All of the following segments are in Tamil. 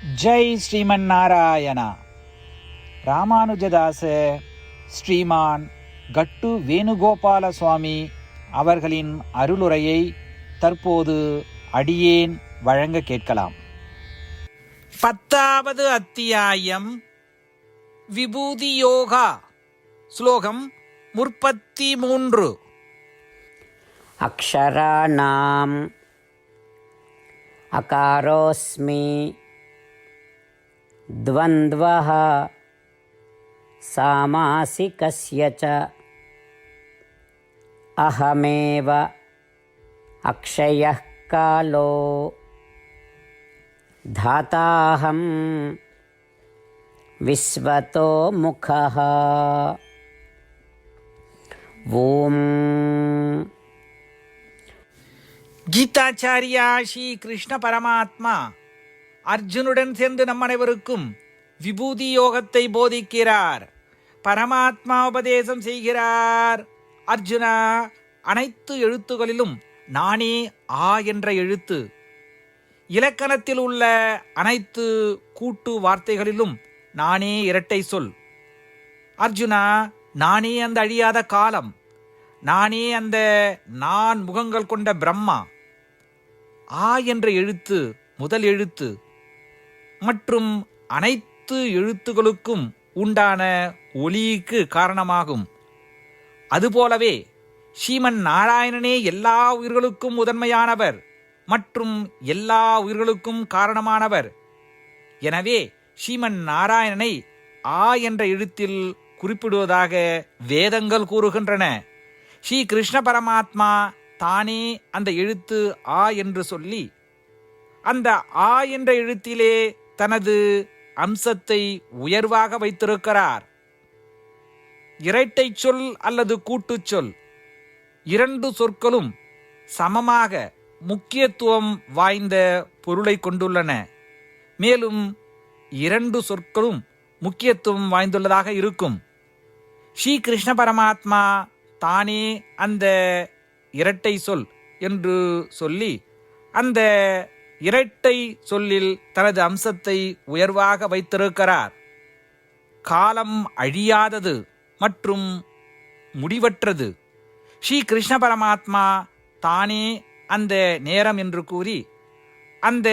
ஜெய் ஸ்ரீமன் நாராயணா ராமானுஜதாச ஸ்ரீமான் கட்டு வேணுகோபால சுவாமி அவர்களின் அருளுரையை தற்போது அடியேன் வழங்க கேட்கலாம். பத்தாவது அத்தியாயம் விபூதி யோகா ஸ்லோகம் முற்பத்தி மூன்று அக்ஷராணாம் அகாரோஸ்மி द्वन्द्वः सामासिकस्य च। अहमेव अक्षयः कालो। धाताहं विश्वतो मुखः। ॐ गीताचार्या श्रीकृष्णपरमात्मा। அர்ஜுனுடன் சேர்ந்து நம் அனைவருக்கும் விபூதி யோகத்தை போதிக்கிறார். பரமாத்மா உபதேசம் செய்கிறார். அர்ஜுனா அனைத்து எழுத்துகளிலும் நானே ஆ என்ற எழுத்து. இலக்கணத்தில் உள்ள அனைத்து கூட்டு வார்த்தைகளிலும் நானே இரட்டை சொல். அர்ஜுனா நானே அந்த அழியாத காலம். நானே அந்த நான் முகங்கள் கொண்ட பிரம்மா. ஆ என்ற எழுத்து முதல் எழுத்து. மற்றும் அனைத்து எழுத்துகளுக்கும் உண்டான ஒளிக்கு காரணமாகும். அதுபோலவே ஸ்ரீமன் நாராயணனே எல்லா உயிர்களுக்கும் முதன்மையானவர் மற்றும் எல்லா உயிர்களுக்கும் காரணமானவர். எனவே ஸ்ரீமன் நாராயணனை ஆ என்ற எழுத்தில் குறிப்பிடுவதாக வேதங்கள் கூறுகின்றன. ஸ்ரீ கிருஷ்ண பரமாத்மா தானே அந்த எழுத்து ஆ என்று சொல்லி அந்த ஆ என்ற எழுத்திலே தனது அம்சத்தை உயர்வாக வைத்திருக்கிறார். இரட்டை சொல் அல்லது கூட்டுச் சொல். இரண்டு சொற்களும் சமமாக முக்கியத்துவம் வாய்ந்த பொருளை கொண்டுள்ளன. மேலும் இரண்டு சொற்களும் முக்கியத்துவம் வாய்ந்துள்ளதாக இருக்கும். ஸ்ரீ கிருஷ்ண பரமாத்மா தானே அந்த இரட்டை சொல் என்று சொல்லி அந்த இரட்டை சொல்லில் தனது அம்சத்தை உயர்வாக வைத்திருக்கிறார். காலம் அழியாதது மற்றும் முடிவற்றது. ஸ்ரீ கிருஷ்ண பரமாத்மா தானே அந்த நேரம் என்று கூறி அந்த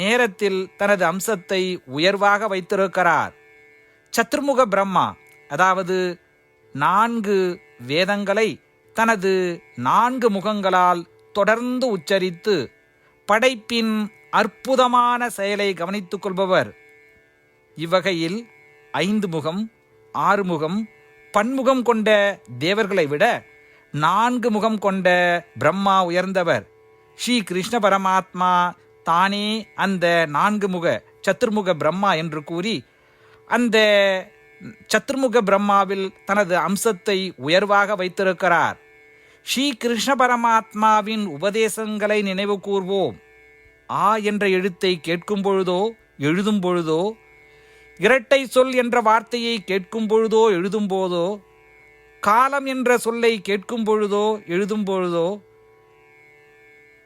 நேரத்தில் தனது அம்சத்தை உயர்வாக வைத்திருக்கிறார். சத்துர்முக பிரம்மா அதாவது நான்கு வேதங்களை தனது நான்கு முகங்களால் தொடர்ந்து உச்சரித்து படைப்பின் அற்புதமான செயலை கவனித்துக் கொள்பவர். இவ்வகையில் ஐந்து முகம் ஆறு முகம் பன்முகம் கொண்ட தேவர்களை விட நான்கு முகம் கொண்ட பிரம்மா உயர்ந்தவர். ஸ்ரீ கிருஷ்ண பரமாத்மா தானே அந்த நான்கு முக சத்துர்முக பிரம்மா என்று கூறி அந்த சத்துர்முக பிரம்மாவில் தனது அம்சத்தை உயர்வாக வைத்திருக்கிறார். ஸ்ரீ கிருஷ்ண பரமாத்மாவின் உபதேசங்களை நினைவு கூர்வோம் ஆ என்ற எழுத்தை கேட்கும் பொழுதோ எழுதும் பொழுதோ இரட்டை சொல் என்ற வார்த்தையை கேட்கும் பொழுதோ எழுதும் போதோ காலம் என்ற சொல்லை கேட்கும் பொழுதோ எழுதும் பொழுதோ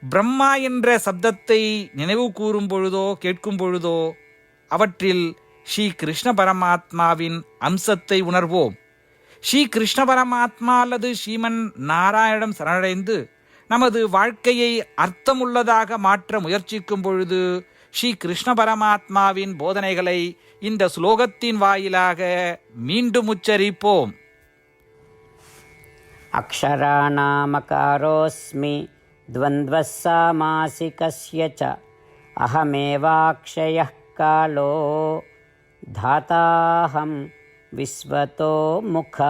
பிரம்மா என்ற சப்தத்தை நினைவு கூறும் பொழுதோ கேட்கும் பொழுதோ அவற்றில் ஸ்ரீ கிருஷ்ண பரமாத்மாவின் அம்சத்தை உணர்வோம். ஸ்ரீ கிருஷ்ண பரமாத்மா அல்லது ஸ்ரீமன் நாராயணம் சரணடைந்து நமது வாழ்க்கையை அர்த்தமுள்ளதாக மாற்ற முயற்சிக்கும் பொழுது ஸ்ரீ கிருஷ்ண பரமாத்மாவின் போதனைகளை இந்த ஸ்லோகத்தின் வாயிலாக மீண்டும் உச்சரிப்போம் अक्षराणामकारोऽस्मि द्वन्द्वः सामासिकस्य च अहमेवाक्षयः कालो धाताहं విశ్వతో ముఖ.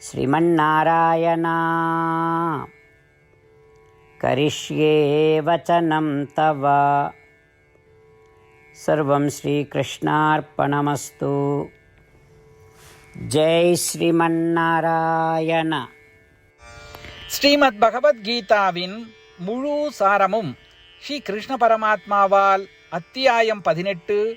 శ్రీమన్నారాయణ కరిష్యే వచనం తవ. సర్వం శ్రీకృష్ణార్పణమస్తు. జై శ్రీమన్నారాయణ. ஸ்ரீமத் பகவத்கீதாவின் முழு சாரமும் ஸ்ரீ கிருஷ்ண பரமாத்மாவால் அத்தியாயம் பதினெட்டு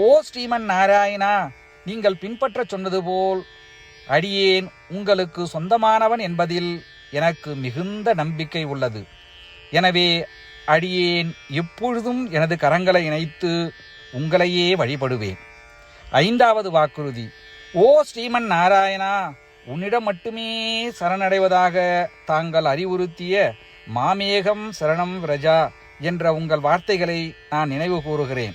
ஓ ஸ்ரீமன் நாராயணா நீங்கள் பின்பற்றச் சொன்னது போல் அடியேன் உங்களுக்கு சொந்தமானவன் என்பதில் எனக்கு மிகுந்த நம்பிக்கை உள்ளது. எனவே அடியேன் எப்பொழுதும் எனது கரங்களை இணைத்து உங்களையே வழிபடுவேன். ஐந்தாவது வாக்குறுதி. ஓ ஸ்ரீமன் நாராயணா உன்னிடம் மட்டுமே சரணடைவதாக தாங்கள் அறிவுறுத்திய மாமேகம் சரணம் ரஜா என்ற உங்கள் வார்த்தைகளை நான் நினைவு கூறுகிறேன்.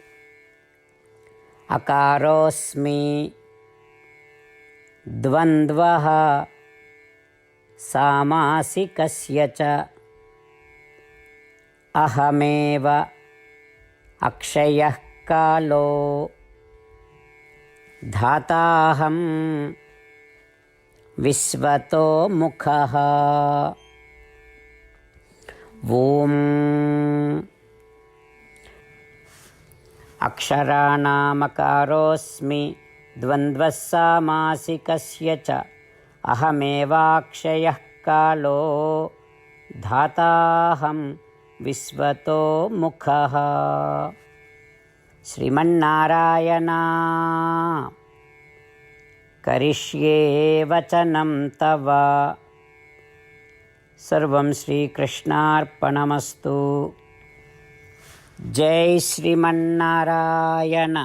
अकारोऽस्मि। द्वन्द्वः सामासिकस्य च। अहमेव अक्षयः कालो। धाताहं विश्वतो मुखः ॐ अक्षराणामकारोऽस्मि द्वन्द्वः सामासिकस्य च। अहमेवाक्षयः कालो धाताहं विश्वतो मुखः। श्रीमन्नारायणा, करिष्ये वचनं तव। सर्वं श्रीकृष्णार्पणमस्तु। జై శ్రీమన్నారాయణ.